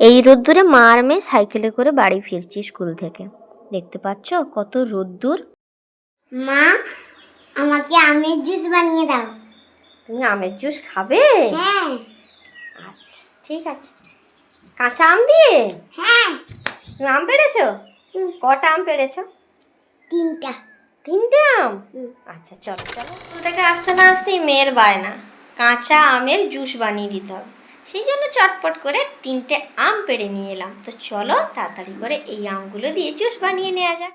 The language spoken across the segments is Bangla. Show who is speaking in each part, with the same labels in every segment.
Speaker 1: এই রোদ্দুরে মা আর মেয়ে সাইকেলে করে বাড়ি ফিরছি স্কুল থেকে। দেখতে পাচ্ছ কত রোদ্দুর?
Speaker 2: মা আমাকে আমের জুস বানিয়ে দাও।
Speaker 1: তুমি আমের জুস খাবে?
Speaker 2: হ্যাঁ।
Speaker 1: আচ্ছা ঠিক আছে। কাঁচা আম দিয়ে?
Speaker 2: হ্যাঁ।
Speaker 1: তুমি আম পেড়েছো? কটা আম পেড়েছো?
Speaker 2: তিনটা।
Speaker 1: তিনটে আম? আচ্ছা চলো চলো। স্কুল থেকে আসতে না আসতেই মেয়ের বায়না। কাঁচা আমের জুস বানিয়ে দিতে হবে। সেই জন্য চটপট করে তিনটে আম পেড়ে নিয়ে এলাম। তো চলো তাড়াতাড়ি করে এই আমগুলো দিয়ে জুস বানিয়ে নেওয়া যাক।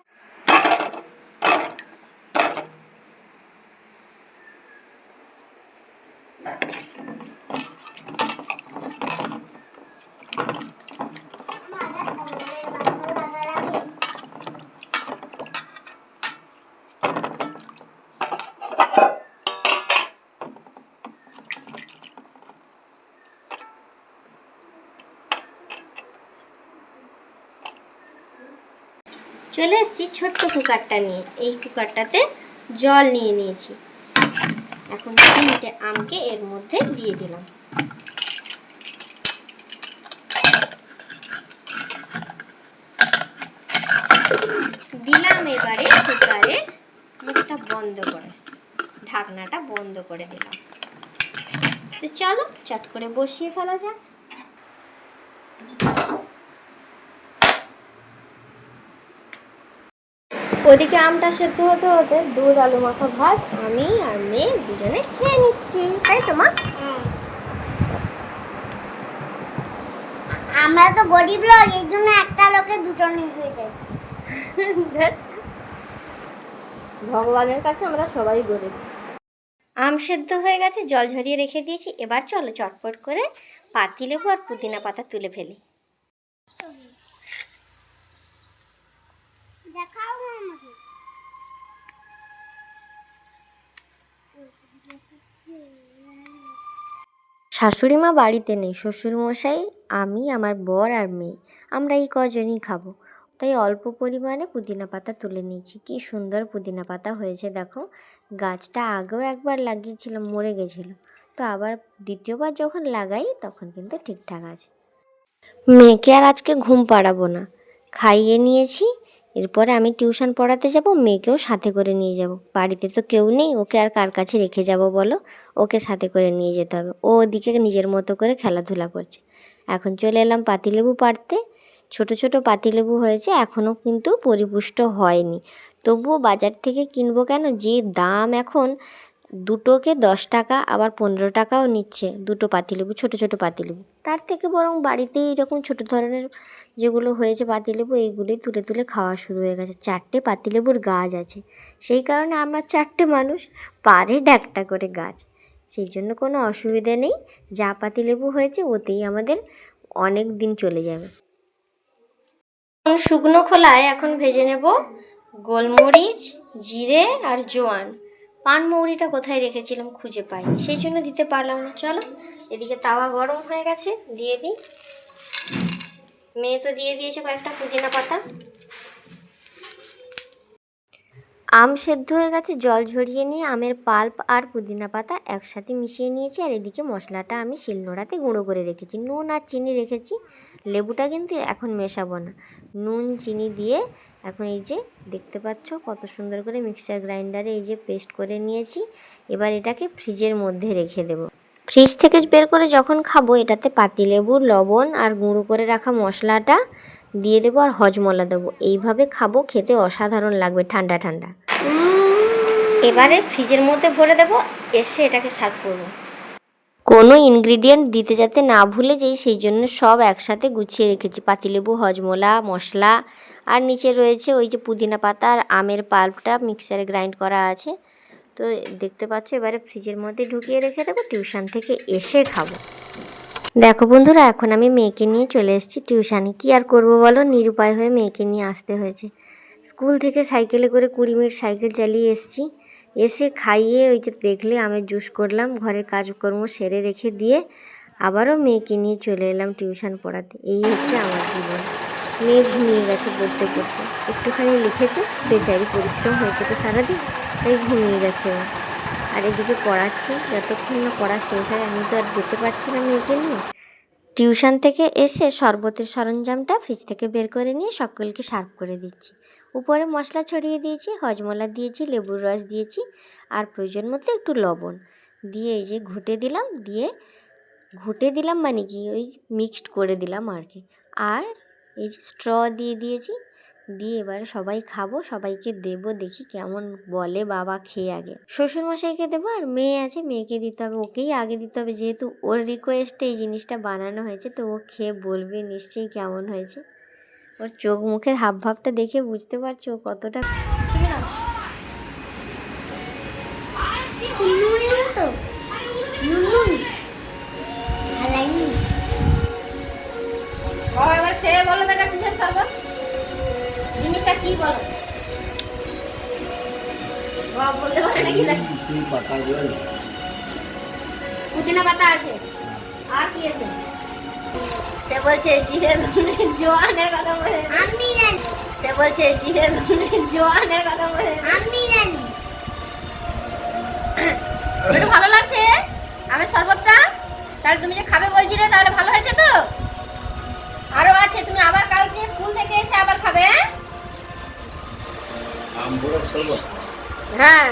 Speaker 1: চলে এসেছি ছোট্ট কুকারটা নিয়ে। এই কুকারটাতে জল নিয়ে নিয়েছি। এখন তিনটে আমকে এর মধ্যে দিয়ে দিলাম। দিলাম এবারে কুকারে মুখটা বন্ধ করে। ঢাকনাটা বন্ধ করে দিলাম। তো চলো, চট করে বসিয়ে ফেলা যাক। ওদিকে আমটা সেদ্ধ হতে হতে দুধ আলু মাখা ভাত আমি আর মেয়ে দুজনে খেয়ে নিচ্ছি। তাই তো মা?
Speaker 2: আমরা তো গরিব লোক এই জন্য একটা লোকে দুজনে হয়ে যাচ্ছে।
Speaker 1: ভগবানের কাছে আমরা সবাই গরিব। আম সেদ্ধ হয়ে গেছে জল ঝরিয়ে রেখে দিয়েছি। এবার চলো চটপট করে পাতিলেবু আর পুদিনা পাতা তুলে ফেলি
Speaker 2: দেখাও না আমাকে
Speaker 1: শাশুড়ি মা বাড়িতে নেই, শ্বশুরমশাই, আমি, আমার বর আর মেয়ে। আমরা এই কজনই খাব। তাই অল্প পরিমাণে পুদিনা পাতা তুলে নিয়েছি। কি সুন্দর পুদিনা পাতা হয়েছে, দেখো। গাছটা আগেও একবার লাগিয়েছিলাম মরে গেছিল। তো আবার দ্বিতীয়বার যখন লাগাই, তখন কিন্তু ঠিকঠাক আছে। মেয়েকে আর আজকে ঘুম পাড়াবো না। খাইয়ে নিয়েছি এরপরে আমি টিউশন পড়াতে যাব, মেয়েকেও সাথে করে নিয়ে যাব। বাড়িতে তো কেউ নেই, ওকে আর কার কাছে রেখে যাব বলো? ওকে সাথে করে নিয়ে যেতে হবে। ও ওদিকে নিজের মতো করে খেলাধুলা করছে। এখন চলে এলাম পাতিলেবু পাড়তে। ছোট ছোট পাতিলেবু হয়েছে এখনও কিন্তু পরিপুষ্ট হয়নি। তবুও বাজার থেকে কিনবো কেন? যে দাম এখন দুটোকে দশ টাকা, আবার পনেরো টাকাও নিচ্ছে দুটো পাতিলেবু, ছোট, ছোটো পাতিলেবু। তার থেকে বরং বাড়িতেই এরকম ছোট ধরনের যেগুলো হয়েছে পাতিলেবু, এইগুলোই তুলে তুলে খাওয়া শুরু হয়ে গেছে। চারটে পাতিলেবুর গাছ আছে। সেই কারণে আমরা চারটে মানুষ পারে একটা করে গাছ। সেই জন্য কোনো অসুবিধে নেই। যা পাতিলেবু হয়েছে ওতেই আমাদের অনেক দিন চলে যাবে। শুকনো খোলায় এখন ভেজে নেব গোলমরিচ, জিরে আর জোয়ান। পান মৌরিটা কোথায় রেখেছিলাম খুঁজে পাই সেই জন্য দিতে পারলাম না। চলো, এদিকে তাওয়া গরম হয়ে গেছে, দিয়ে দিই। মেয়ে তো দিয়ে দিয়েছে কয়েকটা পুদিনা পাতা। আম সেদ্ধ হয়ে গেছে, জল ঝরিয়ে নিয়ে আমের পাল্প আর পুদিনা পাতা একসাথে মিশিয়ে নিয়েছি, আর এদিকে মশলাটা আমি শিলনোড়াতে গুঁড়ো করে রেখেছি। নুন আর চিনি রেখেছি, লেবুটা কিন্তু এখন মেশাবো না। নুন, চিনি দিয়ে এখন এই যে দেখতে পাচ্ছ কত সুন্দর করে মিক্সার গ্রাইন্ডারে এই যে পেস্ট করে নিয়েছি, এবার এটাকে ফ্রিজের মধ্যে রেখে দেবো। ফ্রিজ থেকে বের করে যখন খাব, এটাতে পাতিলেবু, লবণ আর গুঁড়ো করে রাখা মশলাটা দিয়ে দেবো আর হজমলা দেবো। এইভাবে খাব, খেতে অসাধারণ লাগবে, ঠান্ডা ঠান্ডা। এবারে ফ্রিজের মধ্যে ভরে দেবো, এসে এটাকে সার্ভ করব। কোনো ইনগ্রিডিয়েন্ট দিতে যাতে না ভুলে যাই, সেই জন্য সব একসাথে গুছিয়ে রেখেছি। পাতিলেবু, হজমলা, মশলা, আর নিচে রয়েছে ওই যে পুদিনা পাতা আর আমের পাল্পটা মিক্সারে গ্রাইন্ড করা আছে। তো দেখতে পাচ্ছ, এবারে ফ্রিজের মধ্যে ঢুকিয়ে রেখে দেবো, টিউশন থেকে এসে খাব। দেখো বন্ধুরা, এখন আমি মেয়েকে নিয়ে চলে এসেছি টিউশানে। কি আর করব বলো? নিরুপায় হয়ে মেয়েকে নিয়ে আসতে হয়েছে। স্কুল থেকে সাইকেলে করে কুড়ি মিনিট সাইকেল চালিয়ে এসেছি। এসে খাইয়ে ওই যে দেখলে আমের জুস করলাম, ঘরের কাজকর্ম সেরে রেখে দিয়ে আবারও মেয়েকে নিয়ে চলে এলাম টিউশন পড়াতে। এই হচ্ছে আমার জীবন। মেয়ে ঘুমিয়ে গেছে পড়তে পড়তে। একটুখানি লিখেছে, বেচারি পরিশ্রম হয়েছে তো সারাদিন, তাই ঘুমিয়ে গেছে আর এদিকে পড়াচ্ছি, যতক্ষণ না পড়া শেষ হয়, আমি তো আর যেতে পারছি না মেয়েকে নিয়ে। টিউশন থেকে এসে শরবতের সরঞ্জামটা ফ্রিজ থেকে বের করে নিয়ে সকলকে সার্ভ করে দিচ্ছি। উপরে মশলা ছড়িয়ে দিয়েছি, হজমলা দিয়েছি, লেবুর রস দিয়েছি আর প্রয়োজন মতো একটু লবণ। দিয়ে এই যে ঘুটে দিলাম, দিয়ে ঘুটে দিলাম মানে কি, ওই মিক্সড করে দিলাম আর কি। আর এই যে স্ট্র দিয়ে দিয়েছি, দিয়ে এবারে সবাই খাব, সবাইকে দেবো, দেখি কেমন বলে বাবা খেয়ে আগে। শ্বশুরমশাইকে দেবো আর মেয়ে আছে, মেয়েকে দিতে হবে, ওকেই আগে দিতে হবে। যেহেতু ওর রিকোয়েস্টে এই জিনিসটা বানানো হয়েছে, তো ও খেয়ে বলবে নিশ্চয়ই কেমন হয়েছে। ওর চোখ মুখের হাব ভাবটা দেখে বুঝতে পারছ কতটা এবার খেয়ে বলো কিসের শরবত? জিনিসটা কি বলো? বলতে পারে নাকি পুদিনা পাতা আছে। আর কি আছে? সে বলছে চিড়ের ধনে জোয়ানের কথা বলে
Speaker 2: আমি জানি।
Speaker 1: সে বলছে চিড়ের ধনে জোয়ানের কথা বলে
Speaker 2: আমি জানি।
Speaker 1: একটু ভালো লাগছে? আমের শরবতটা? তাহলে তুমি যে খাবে বলছিলে তাহলে ভালো হয়েছে তো? আরও আছে তুমি আবার কালকে স্কুল থেকে এসে আবার খাবে হ্যাঁ? হ্যাঁ।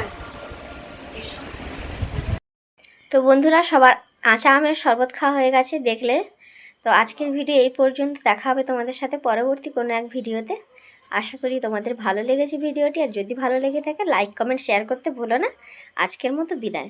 Speaker 1: তো বন্ধুরা সবার কাঁচা আমের শরবত খাওয়া হয়ে গেছে দেখলে? তো আজকের ভিডিও এই পর্যন্ত। দেখা হবে তোমাদের সাথে পরবর্তী কোনো এক ভিডিওতে। আশা করি তোমাদের ভালো লেগেছে ভিডিওটি। আর যদি ভালো লেগে থাকে লাইক কমেন্ট শেয়ার করতে ভুলো না। আজকের মতো বিদায়।